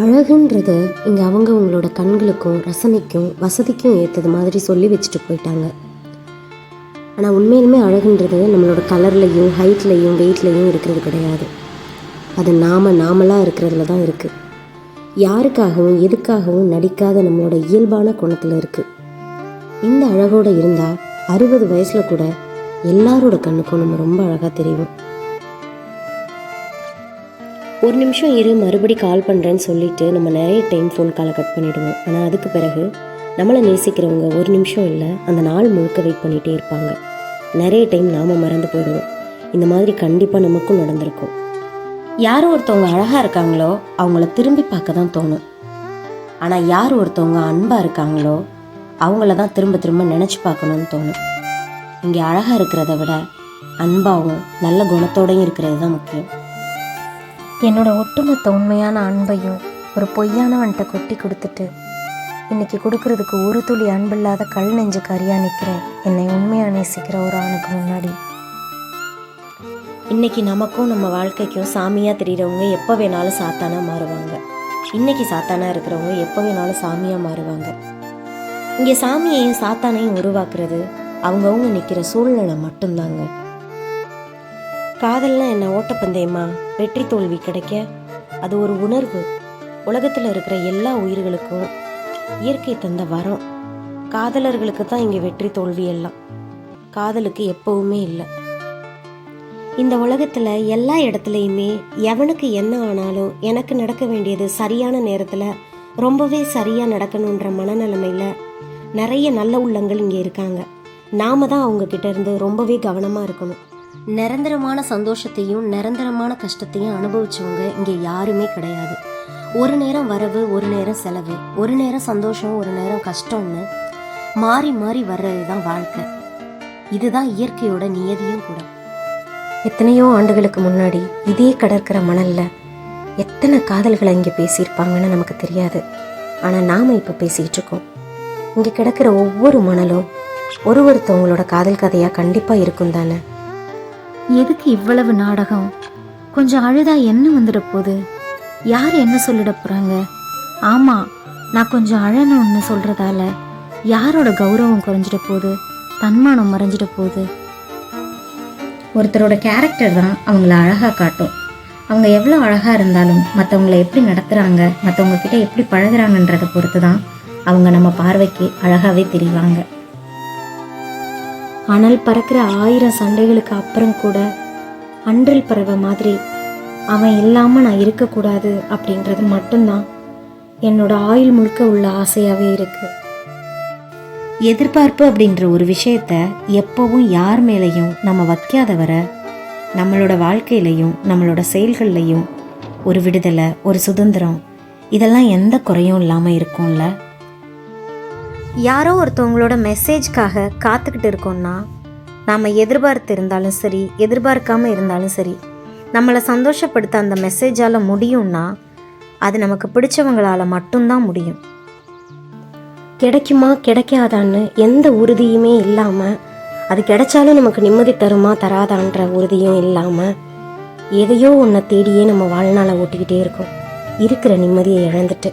அழகுன்றத இங்கே அவங்கவங்களோட கண்களுக்கும் ரசனைக்கும் வசதிக்கும் ஏற்றது மாதிரி சொல்லி வச்சுட்டு போயிட்டாங்க. ஆனால் உண்மையிலுமே அழகுன்றது நம்மளோட கலர்லையும் ஹைட்லையும் வெயிட்லையும் இருக்கிறது கிடையாது. அது நாம நாமளாக இருக்கிறதுல தான் இருக்குது யாருக்காகவும் எதுக்காகவும் நடிக்காத நம்மளோட இயல்பான குணத்தில் இருக்குது இந்த அழகோட இருந்தால் அறுபது வயசில் கூட எல்லாரோட கண்ணுக்கும் நம்ம ரொம்ப அழகாக தெரியும். ஒரு நிமிஷம் இரு மறுபடி கால் பண்ணுறேன்னு சொல்லிட்டு நம்ம நிறைய டைம் ஃபோன் காலை கட் பண்ணிவிடுவோம் ஆனால் அதுக்கு பிறகு நம்மளை நேசிக்கிறவங்க ஒரு நிமிஷம் இல்லை அந்த நாள் முழுக்க வெயிட் பண்ணிகிட்டே இருப்பாங்க. நிறைய டைம் நாம் மறந்து போயிடுவோம். இந்த மாதிரி கண்டிப்பாக நமக்கும் நடந்திருக்கும். யார் ஒருத்தவங்க அழகாக இருக்காங்களோ அவங்கள திரும்பி பார்க்க தான் தோணும். ஆனால் யார் ஒருத்தவங்க அன்பாக இருக்காங்களோ அவங்கள தான் திரும்ப திரும்ப நினச்சி பார்க்கணும்னு தோணும். இங்கே அழகாக இருக்கிறத விட அன்பாகவும் நல்ல குணத்தோடையும் இருக்கிறது தான் முக்கியம். என்னோட ஒட்டுமொத்த உண்மையான அன்பையும் ஒரு பொய்யானவன்கிட்ட கொட்டி கொடுத்துட்டு இன்னைக்கு கொடுக்கறதுக்கு ஒரு துளி அன்பில்லாத கல் நெஞ்சு கரியா நிற்கிறேன் என்னை உண்மையா நேசிக்கிற ஒரு ஆணுக்கு முன்னாடி. இன்னைக்கு நமக்கும் நம்ம வாழ்க்கைக்கும் சாமியாக தெரிகிறவங்க எப்போ வேணாலும் சாத்தானா மாறுவாங்க. இன்னைக்கு சாத்தானா இருக்கிறவங்க எப்போ வேணாலும் சாமியாக மாறுவாங்க. இங்கே சாமியையும் சாத்தானையும் உருவாக்குறது அவங்கவுங்க நிற்கிற சூழ்நிலை மட்டும்தாங்க. காதல்னா என்ன? ஓட்டப்பந்தயமா? வெற்றி தோல்வி கிடைக்க? அது ஒரு உணர்வு. உலகத்தில் இருக்கிற எல்லா உயிர்களுக்கும் இயற்கை தந்த வரம். காதலர்களுக்கு தான் இங்கே வெற்றி தோல்வி எல்லாம். காதலுக்கு எப்பவுமே இல்லை. இந்த உலகத்தில் எல்லா இடத்துலையுமே எவனுக்கு என்ன ஆனாலும் எனக்கு நடக்க வேண்டியது சரியான நேரத்தில் ரொம்பவே சரியாக நடக்கணுன்ற மனநிலைமையில் நிறைய நல்ல உள்ளங்கள் இங்கே இருக்காங்க. நாம தான் அவங்கக்கிட்ட இருந்து ரொம்பவே கவனமாக இருக்கணும். நிரந்தரமான சந்தோஷத்தையும் நிரந்தரமான கஷ்டத்தையும் அனுபவிச்சவங்க இங்கே யாருமே கிடையாது. ஒரு நேரம் வரவு ஒரு நேரம் செலவு. ஒரு நேரம் சந்தோஷம் ஒரு நேரம் கஷ்டம்னு மாறி மாறி வர்றது தான் வாழ்க்கை. இதுதான் இயற்கையோட நியதியும் கூட. எத்தனையோ ஆண்டுகளுக்கு முன்னாடி இதே கடற்கிற மணல்ல எத்தனை காதல்களை இங்கே பேசியிருப்பாங்கன்னு நமக்கு தெரியாது. ஆனால் நாம் இப்போ பேசிகிட்டு இருக்கோம். இங்கே கிடக்கிற ஒவ்வொரு மணலும் ஒரு ஒருத்தவங்களோட காதல் கதையாக கண்டிப்பாக இருக்கும் தானே? எதுக்கு இவ்வளவு நாடகம்? கொஞ்சம் அழுதா என்ன வந்துட போகுது? யார் என்ன சொல்லிட போறாங்க? ஆமா நான் கொஞ்சம் அழணும்னு சொல்றதால யாரோட கௌரவம் குறைஞ்சிட போகுது? தன்மானம் மறைஞ்சிட போகுது. ஒருத்தரோட கேரக்டர் தான் அவங்கள அழகாக காட்டும். அவங்க எவ்வளோ அழகாக இருந்தாலும் மற்றவங்கள எப்படி நடத்துகிறாங்க மற்றவங்க கிட்ட எப்படி பழகுறாங்கன்றதை பொறுத்து தான் அவங்க நம்ம பார்வைக்கு அழகாகவே தெரிவாங்க. அனல் பறக்கிற ஆயிரம் சண்டைகளுக்கு அப்புறம் கூட அன்றில் பறவை மாதிரி அவன் இல்லாமல் நான் இருக்கக்கூடாது அப்படின்றது மட்டும்தான். என்னோட ஆயுள் முழுக்க உள்ள ஆசையாகவே இருக்கு. எதிர்பார்ப்பு அப்படின்ற ஒரு விஷயத்த எப்போவும் யார் மேலேயும் நம்ம வைக்காத வர நம்மளோட வாழ்க்கையிலையும் நம்மளோட செயல்கள்லையும் ஒரு விடுதலை ஒரு சுதந்திரம் இதெல்லாம் எந்த குறையும் இல்லாமல் இருக்கும்ல? யாரோ ஒருத்தவங்களோட மெசேஜ்க்காக காத்துக்கிட்டு இருக்கோம்னா நாம் எதிர்பார்த்து இருந்தாலும் சரி எதிர்பார்க்காமல் இருந்தாலும் சரி நம்மளை சந்தோஷப்படுத்த அந்த மெசேஜால் முடியும்னா அது நமக்கு பிடிச்சவங்களால் மட்டும்தான் முடியும். கிடைக்குமா கிடைக்காதான்னு எந்த உறுதியுமே இல்லாமல் அது கிடைச்சாலும் நமக்கு நிம்மதி தருமா தராதான்ற உறுதியும் இல்லாமல் எதையோ ஒன்றை தேடியே நம்ம வாழ்நாளை ஓட்டிக்கிட்டே இருக்கோம். இருக்கிற நிம்மதியை இழந்துட்டு.